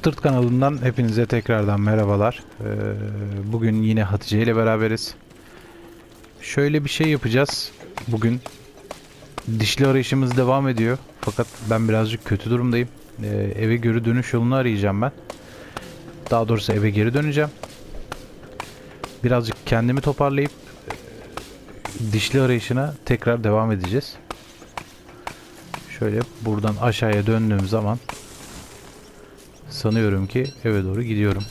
Çıtırt kanalından hepinize tekrardan merhabalar. Ee, bugün yine Hatice ile beraberiz. Şöyle bir şey yapacağız. Bugün dişli arayışımız devam ediyor. Fakat ben birazcık kötü durumdayım. Ee, eve geri dönüş yolunu arayacağım ben. Daha doğrusu eve geri döneceğim. Birazcık kendimi toparlayıp e, dişli arayışına tekrar devam edeceğiz. Şöyle buradan aşağıya döndüğüm zaman sanıyorum ki eve doğru gidiyorum.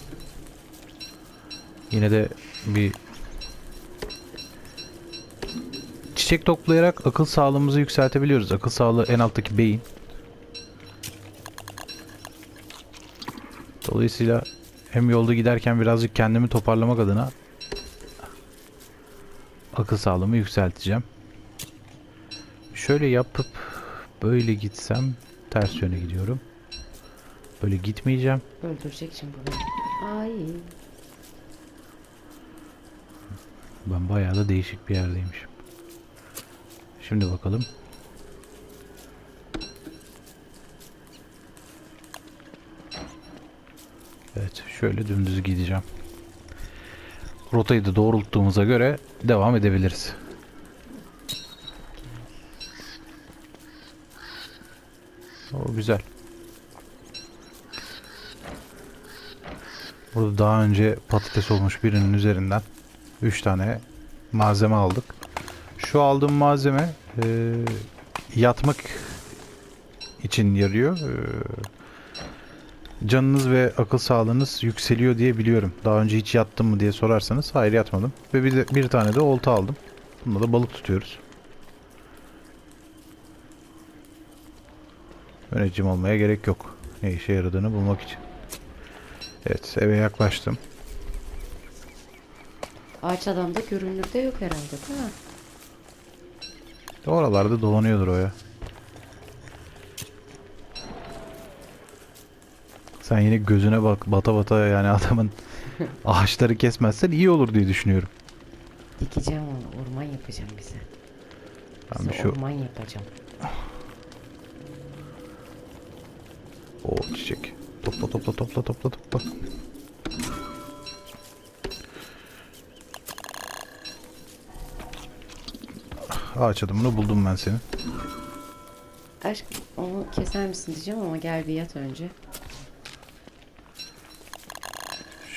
Yine de bir çiçek toplayarak akıl sağlığımızı yükseltebiliyoruz. Akıl sağlığı en alttaki beyin. Dolayısıyla hem yolda giderken birazcık kendimi toparlamak adına akıl sağlığımı yükselteceğim. Şöyle yapıp böyle gitsem ters yöne gidiyorum. Böyle gitmeyeceğim. Öldürecek şimdi bunu. Ay. Ben bayağı da değişik bir yerdeymişim. Şimdi bakalım. Evet, şöyle dümdüz gideceğim. Rotayı da doğrulttuğumuza göre devam edebiliriz. O güzel. Burada daha önce patates olmuş birinin üzerinden 3 tane malzeme aldık. Şu aldığım malzeme e, yatmak için yarıyor. E, canınız ve akıl sağlığınız yükseliyor diye biliyorum. Daha önce hiç yattım mı diye sorarsanız hayır yatmadım. Ve bir, de, bir tane de olta aldım. Bunda da balık tutuyoruz. Müneccim olmaya gerek yok. Ne işe yaradığını bulmak için. Evet eve yaklaştım. Ağaç adamda görünürde yok herhalde değil mi? Oralarda dolanıyordur o ya. Sen yine gözüne bak bata bata yani adamın ağaçları kesmezsen iyi olur diye düşünüyorum. Dikeceğim onu. Orman yapacağım bize. Ben bir Bize şu orman yapacağım. o çiçek. Topla topla topla topla topla. Ağaç adamını buldum ben seni. Aşk onu keser misin diyeceğim ama gel bir yat önce.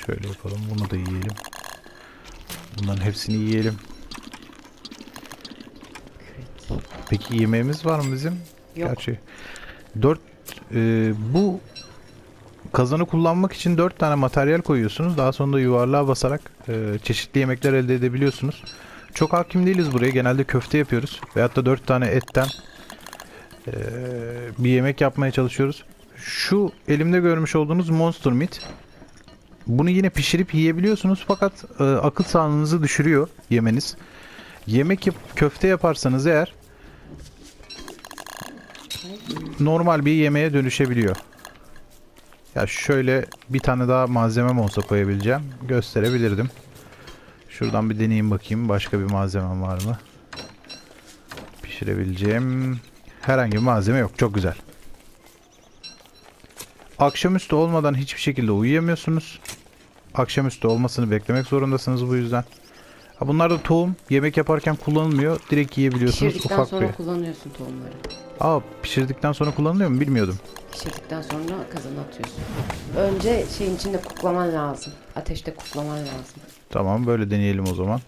Şöyle yapalım bunu da yiyelim. Bunların hepsini yiyelim. Peki yemeğimiz var mı bizim? Yok. Gerçi 4 bu kazanı kullanmak için 4 tane materyal koyuyorsunuz. Daha sonra da yuvarlığa basarak e, çeşitli yemekler elde edebiliyorsunuz. Çok hakim değiliz buraya. Genelde köfte yapıyoruz. Veyahut da 4 tane etten e, bir yemek yapmaya çalışıyoruz. Şu elimde görmüş olduğunuz monster meat. Bunu yine pişirip yiyebiliyorsunuz fakat e, akıl sağlığınızı düşürüyor yemeniz. Yemek yap köfte yaparsanız eğer normal bir yemeğe dönüşebiliyor. Ya şöyle bir tane daha malzemem olsa koyabileceğim. Gösterebilirdim. Şuradan bir deneyeyim bakayım. Başka bir malzemem var mı? Pişirebileceğim. Herhangi bir malzeme yok. Çok güzel. Akşamüstü olmadan hiçbir şekilde uyuyamıyorsunuz. Akşamüstü olmasını beklemek zorundasınız bu yüzden. Ha bunlar da tohum. Yemek yaparken kullanılmıyor. Direkt yiyebiliyorsunuz. Pişirdikten Ufak sonra bir. kullanıyorsun tohumları. Aa pişirdikten sonra kullanılıyor mu bilmiyordum. Pişirdikten sonra kazana atıyorsun. Önce şeyin içinde kuklaman lazım. Ateşte kuklaman lazım. Tamam böyle deneyelim o zaman.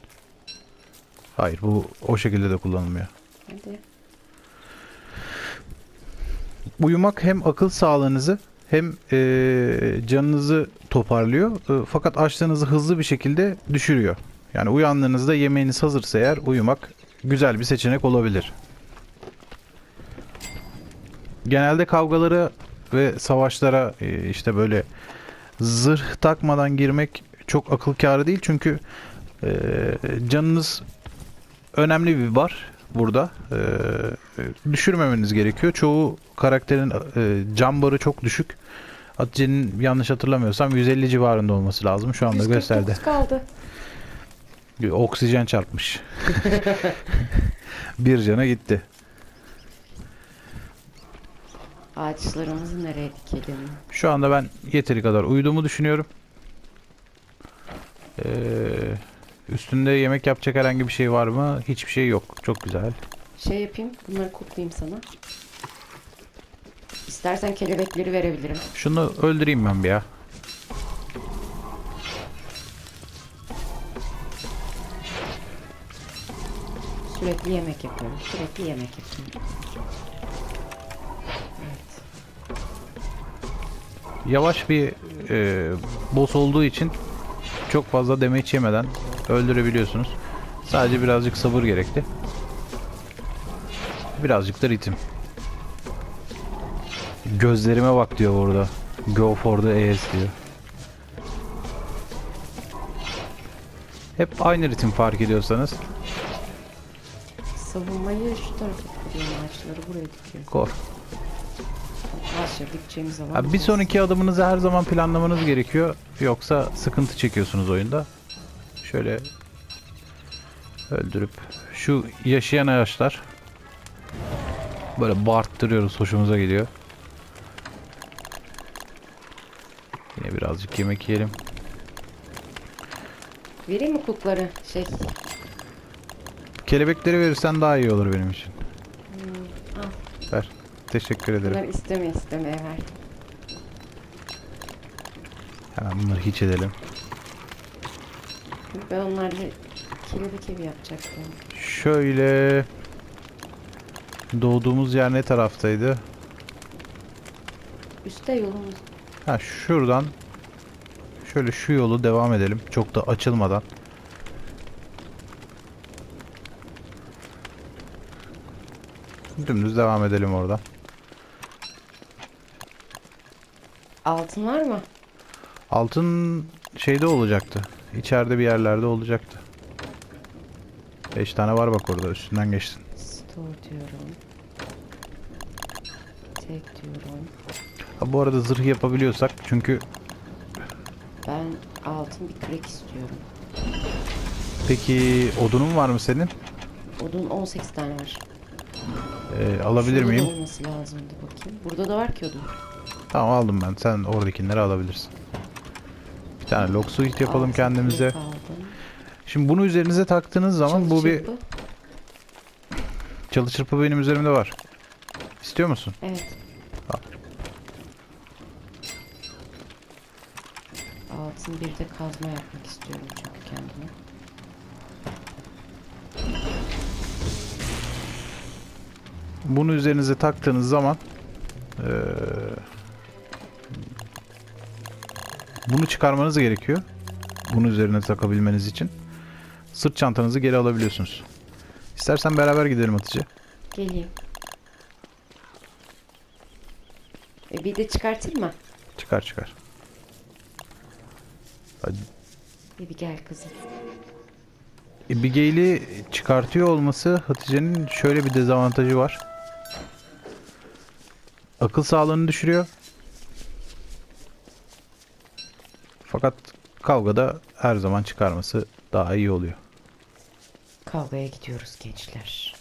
Hayır bu o şekilde de kullanılmıyor. Hadi. Uyumak hem akıl sağlığınızı hem eee, canınızı toparlıyor. E, fakat açlığınızı hızlı bir şekilde düşürüyor. Yani uyandığınızda yemeğiniz hazırsa eğer uyumak güzel bir seçenek olabilir. Genelde kavgalara ve savaşlara e, işte böyle zırh takmadan girmek çok akıl kârı değil çünkü e, canınız önemli bir var burada. E, düşürmemeniz gerekiyor. Çoğu karakterin can barı çok düşük. Hatice'nin yanlış hatırlamıyorsam 150 civarında olması lazım. Şu anda 149 gösterdi. kaldı. Oksijen çarpmış. bir cana gitti. Ağaçlarımızı nereye dikelim? Şu anda ben yeteri kadar uyuduğumu düşünüyorum. Ee, üstünde yemek yapacak herhangi bir şey var mı? Hiçbir şey yok. Çok güzel. Şey yapayım, bunları koklayayım sana. İstersen kelebekleri verebilirim. Şunu öldüreyim ben bir ya. Sürekli yemek yapıyorum. Sürekli yemek yapıyorum. Evet. Yavaş bir e, boss olduğu için çok fazla damage yemeden öldürebiliyorsunuz. Sadece birazcık sabır gerekli. Birazcık da ritim. Gözlerime bak diyor burada. Go for the ace diyor. Hep aynı ritim fark ediyorsanız. Savunmayı şu tarafa kuruyorum. Ağaçları buraya dikiyorum. Kor. Ağaçları dikeceğimiz zaman. Ha, bir sonraki adımınızı her zaman planlamanız gerekiyor. Yoksa sıkıntı çekiyorsunuz oyunda. Şöyle öldürüp şu yaşayan ağaçlar böyle bağırttırıyoruz. Hoşumuza gidiyor. Yine birazcık yemek yiyelim. Vereyim mi kukları? Şey. Kelebekleri verirsen daha iyi olur benim için. hmm, al. Ver. Teşekkür ederim. Bunları isteme istemeye ver. Hemen bunları hiç edelim. Ben onlarla kelebek evi yapacaktım. Şöyle doğduğumuz yer ne taraftaydı? Üste yolumuz. Ha şuradan şöyle şu yolu devam edelim. Çok da açılmadan. Dümdüz devam edelim oradan. Altın var mı? Altın şeyde olacaktı. İçeride bir yerlerde olacaktı. 5 tane var bak orada üstünden geçtin. Store diyorum. Tek diyorum. Ha, bu arada zırh yapabiliyorsak çünkü Ben altın bir kürek istiyorum. peki odunun var mı senin? Odun 18 tane var. Ee, alabilir Şurada da miyim? olması lazımdı bakayım. Burada da var ki odun. Tamam aldım ben. Sen oradakileri alabilirsin. Bir tane log suit yapalım Altın kendimize. Şimdi bunu üzerinize taktığınız zaman Çalı bu bir çırpı. çalı çırpı benim üzerimde var. İstiyor musun? Evet. Al. Altın bir de kazma yapmak istiyorum çünkü kendime. Bunu üzerinize taktığınız zaman eee, bunu çıkarmanız gerekiyor. Bunu üzerine takabilmeniz için. Sırt çantanızı geri alabiliyorsunuz. İstersen beraber gidelim Hatice. Geleyim. E bir de çıkartayım mı? Çıkar çıkar. Hadi. Bir, bir gel kızım. Abigail'i çıkartıyor olması Hatice'nin şöyle bir dezavantajı var. Akıl sağlığını düşürüyor. Fakat kavgada her zaman çıkarması daha iyi oluyor. Kavgaya gidiyoruz gençler.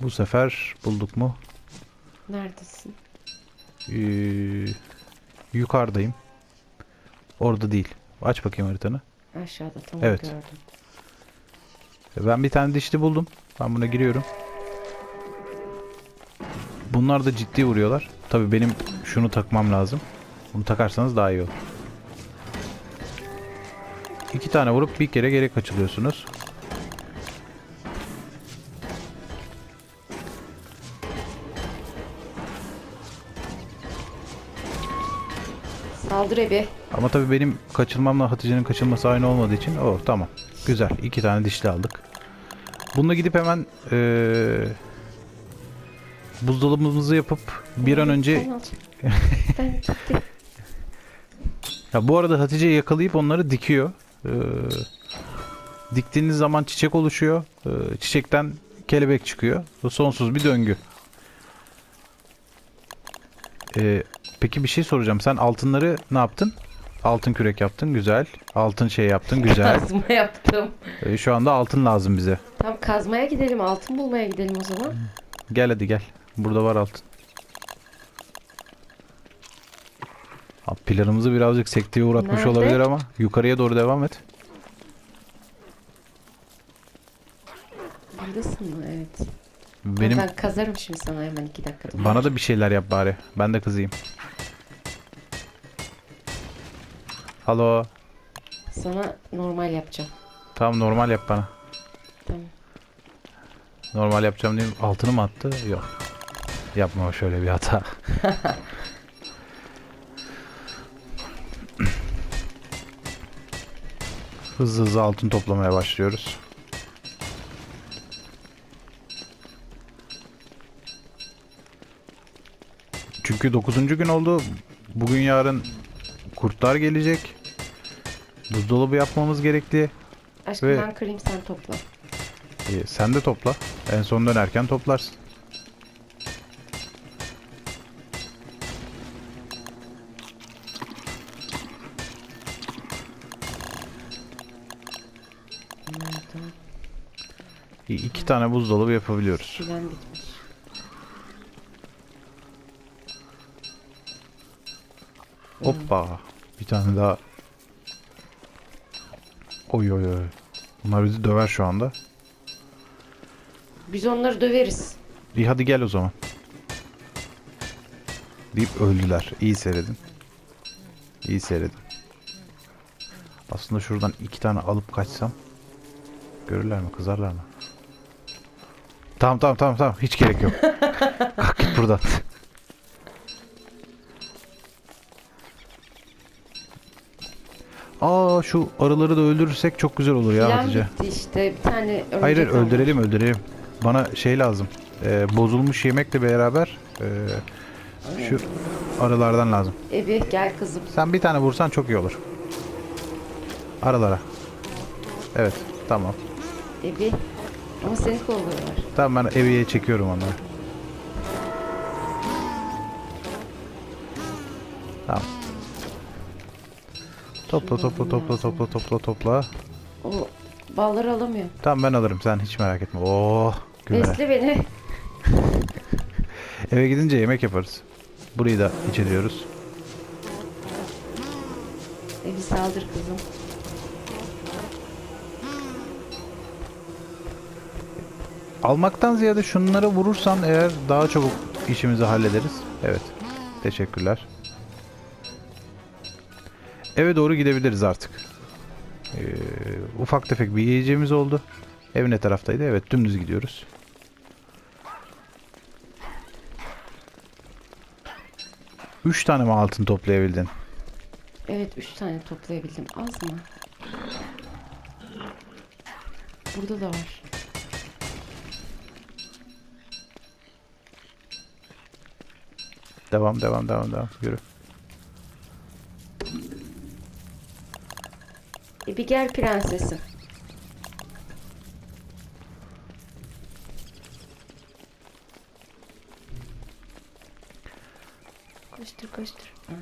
Bu sefer bulduk mu? Neredesin? Ee, yukarıdayım. Orada değil. Aç bakayım haritanı. Aşağıda tamam Evet. gördüm. Ben bir tane dişli buldum. Ben buna giriyorum. Bunlar da ciddi vuruyorlar. Tabii benim şunu takmam lazım. Bunu takarsanız daha iyi olur. İki tane vurup bir kere geri kaçılıyorsunuz. Saldır Ebi. Ama tabii benim kaçılmamla Hatice'nin kaçılması aynı olmadığı için o tamam. Güzel. iki tane dişli aldık. Bununla gidip hemen eee buzdolabımızı yapıp bir an önce Ben. Ya bu arada Hatice yakalayıp onları dikiyor. Ee, diktiğiniz zaman çiçek oluşuyor. Ee, çiçekten kelebek çıkıyor. Bu sonsuz bir döngü. Ee, peki bir şey soracağım. Sen altınları ne yaptın? Altın kürek yaptın güzel. Altın şey yaptın güzel. Kazma yaptım. Ee, şu anda altın lazım bize. Tamam kazmaya gidelim. Altın bulmaya gidelim o zaman. Gel hadi gel. Burada var altın. Abi planımızı birazcık sekteye uğratmış Nerede? olabilir ama yukarıya doğru devam et. Buradasın mı? Benim Ben kazarım şimdi sana hemen iki dakikada. bana da bir şeyler yap bari. Ben de kızayım. Alo. Sana normal yapacağım. Tamam normal yap bana. Tamam. Normal yapacağım diyeyim. Altını mı attı? Yok. Yapma şöyle bir hata. hızlı hızlı altın toplamaya başlıyoruz. Çünkü 9. gün oldu. Bugün yarın kurtlar gelecek. Buzdolabı yapmamız gerekli. Aşkım Ve- ben kırayım sen topla. İyi, sen de topla. En son dönerken toplarsın. İki tane buzdolabı yapabiliyoruz. Süren bitmiş. Hoppa. Bir tane daha. Oy oy oy. Bunlar bizi döver şu anda. Biz onları döveriz. İyi hadi gel o zaman. Deyip öldüler. İyi seyredin. İyi seyredin. Aslında şuradan iki tane alıp kaçsam. Görürler mi? Kızarlar mı? Tamam tamam tamam tamam. Hiç gerek yok. Kalk git buradan. Aa şu arıları da öldürürsek çok güzel olur ya Hatice. bitti işte. Bir tane örümcek Hayır hayır, kaldı. öldürelim öldürelim. Bana şey lazım. Ee, bozulmuş yemekle beraber ee, şu arılardan lazım. Ebi gel kızım. Sen bir tane vursan çok iyi olur. Arılara. Evet tamam. Ebi. Ama seni kolluyorlar. Tamam ben eviye çekiyorum onları. Tamam. Topla topla topla topla topla topla. O balları alamıyor. Tamam ben alırım sen hiç merak etme. Oh güvene. Besle beni. Eve gidince yemek yaparız. Burayı da içeriyoruz. Ebi saldır kızım. Almaktan ziyade şunlara vurursan eğer daha çabuk işimizi hallederiz. Evet. Teşekkürler. Eve doğru gidebiliriz artık. Ee, ufak tefek bir yiyeceğimiz oldu. Ev ne taraftaydı? Evet dümdüz gidiyoruz. Üç tane mi altın toplayabildin? Evet üç tane toplayabildim. Az mı? Burada da var. Devam devam devam devam. Yürü. Ebi gel prensesim. Koştur koştur. Ha,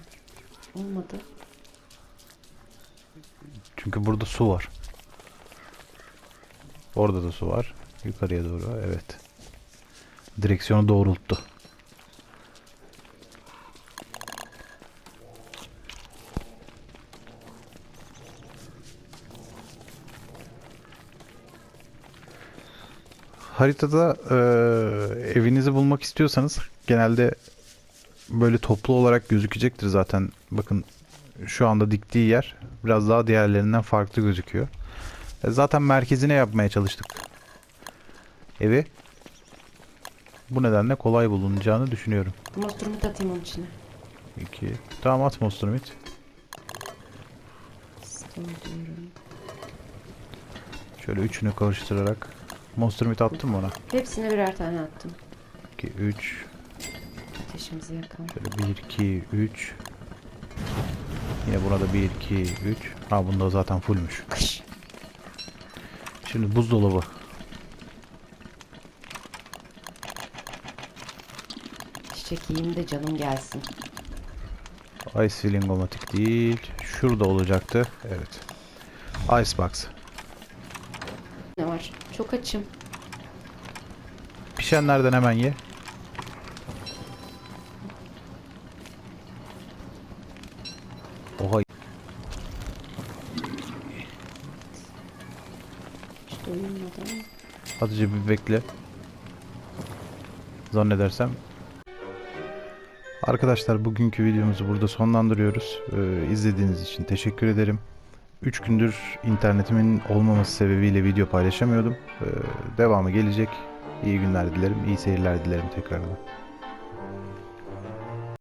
Olmadı. Çünkü burada su var. Orada da su var. Yukarıya doğru. Evet. Direksiyonu doğrulttu. Haritada eee, evinizi bulmak istiyorsanız genelde böyle toplu olarak gözükecektir zaten. Bakın şu anda diktiği yer biraz daha diğerlerinden farklı gözüküyor. E, Zaten merkezine yapmaya çalıştık evi. Bu nedenle kolay bulunacağını düşünüyorum. Monstrumu atayım onun içine. 2 Tamam at diyorum. Şöyle üçünü karıştırarak Monstermit attım mı ona? Hepsine birer tane attım. 2 3 Ateşimizi yakalım. Şöyle 1 2 3 Yine buna da 1 2 3 Ha bunda zaten fullmüş. Kış. Şimdi buzdolabı. Çiçek yiyeyim de canım gelsin. Ice Fillingomatic değil. Şurada olacaktı. Evet. Icebox. Çok açım. Pişenlerden hemen ye. Oha Hiç doyulmadan. Hatice bir bekle. Zannedersem. Arkadaşlar bugünkü videomuzu burada sonlandırıyoruz. Ee, izlediğiniz için teşekkür ederim. 3 gündür internetimin olmaması sebebiyle video paylaşamıyordum. Ee, devamı gelecek. İyi günler dilerim, iyi seyirler dilerim tekrardan.